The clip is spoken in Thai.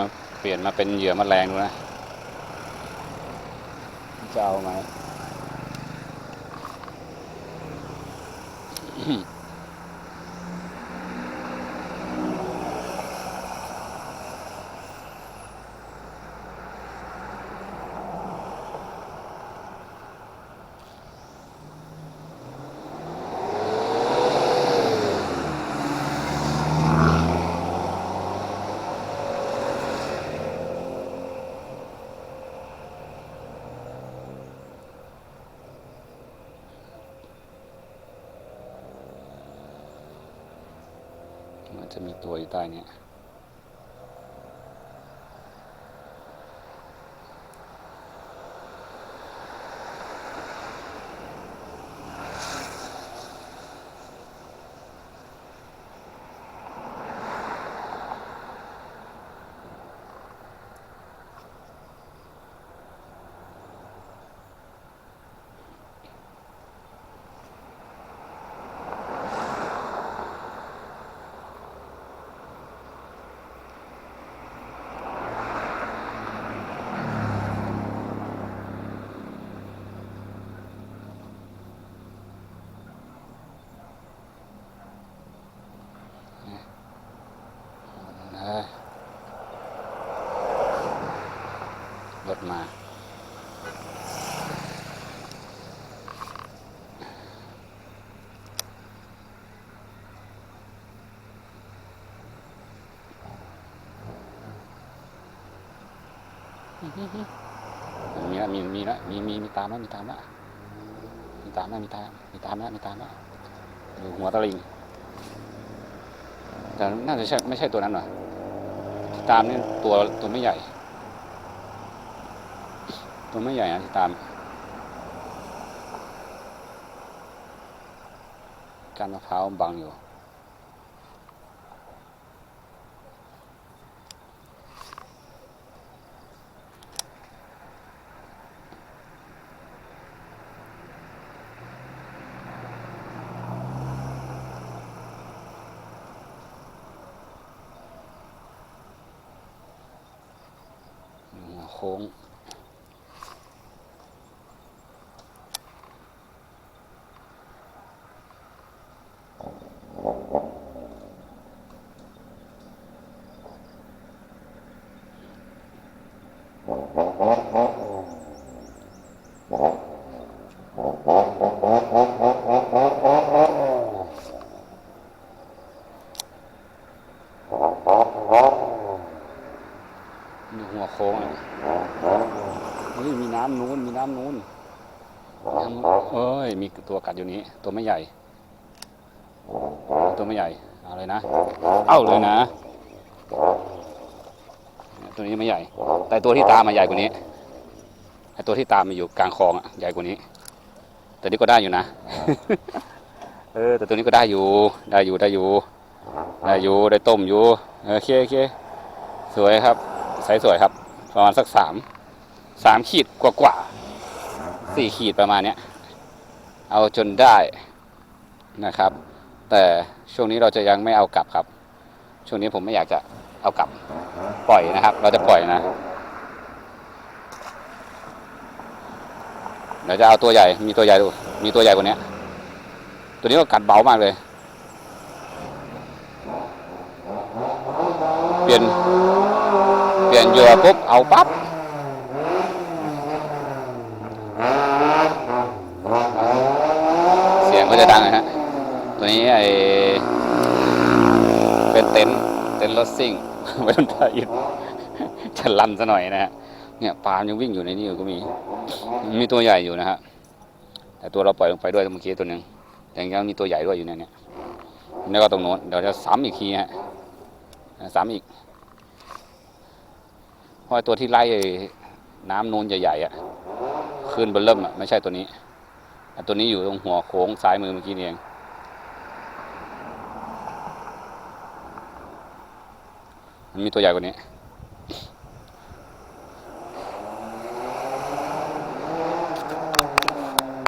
มาเปลี่ยนมาเป็นเหยื่อมแมลงดูนะ จะเอาไหม มันจะมีตัวอยู่ใต้เนี้นะรถมา มีละมีมีละมีมีมีตามล้วมีตามล้วมีตามล้วมีตามมีตามล้วมีตามล้วอยู่หัวตะลิงแต่น่าจะใช่ไม่ใช่ตัวนั้นหรอยตามนี่ตัวตัวไม่ใหญ่ ตัวไม่ใหญ่นะที่ตาม การมะพร้าวบังอยู่ หัวโค้ง มีหัวโค้งอะเฮ้ยมีน้ำนู้นมีน้ำนู้นน้ำนู้นเอ้ย มีตัวกัดอยู่นี้ ตัวไม่ใหญ่ ตัวไม่ใหญ่ เอาเลยนะ เอาเลยนะ ตัวนี้ไม่ใหญ่ แต่ตัวที่ตามมาใหญ่กว่านี้ไอตัวที่ตามมาอยู่กลางคลองอะใหญ่กว่านี้ แต่นี่ก็ได้อยู่นะ เออ แต่ตัวนี้ก็ได้อยู่ ได้อยู่ ได้อยู่ ได้อยู่ ได้ต้มอยู่ โอเคโอเค สวยครับ ไซส์สวยครับ ประมาณสักสามสามขีดกว่ากว่าๆสี่ขีดประมาณเนี้ย เอาจนได้นะครับ แต่ช่วงนี้เราจะยังไม่เอากลับครับ ช่วงนี้ผมไม่อยากจะเอากลับปล่อยนะครับ เราจะปล่อยนะเดี๋ยวจะเอาตัวใหญ่ มีตัวใหญ่ดู มีตัวใหญ่กว่านี้ตัวนี้ก็กัดเบามากเลย เปลี่ยน เปลี่ยนเหยื่อปุ๊บเอาปั๊บเสียงก็จะดังนะฮะตัวนี้ไอเป็นเต็นเต็นรถซิ่งไม่ต้องถ่ายอินจะลั่นซะหน่อยนะฮะเนี่ยปลายังวิ่งอยู่ในนี้อยู่ก็มี มีตัวใหญ่อยู่นะฮะแต่ตัวเราปล่อยลงไปด้วยเมื่อกี้ตัวหนึ่งแต่ยังมีตัวใหญ่ด้วยอยู่ในเนี้ยแล้วก็ตรงโน้นเดี๋ยวจะซ้ำอีกทีฮะซ้ำอีก พราะตัวที่ไล่น้ำนูนใหญ่ๆอะขึ้นบนเริ่มอะไม่ใช่ตัวนี้ตัวนี้อยู่ตรงหัวโค้งซ้ายมือเมื่อกี้นี่เองมันมีตัวใหญ่กว่านี้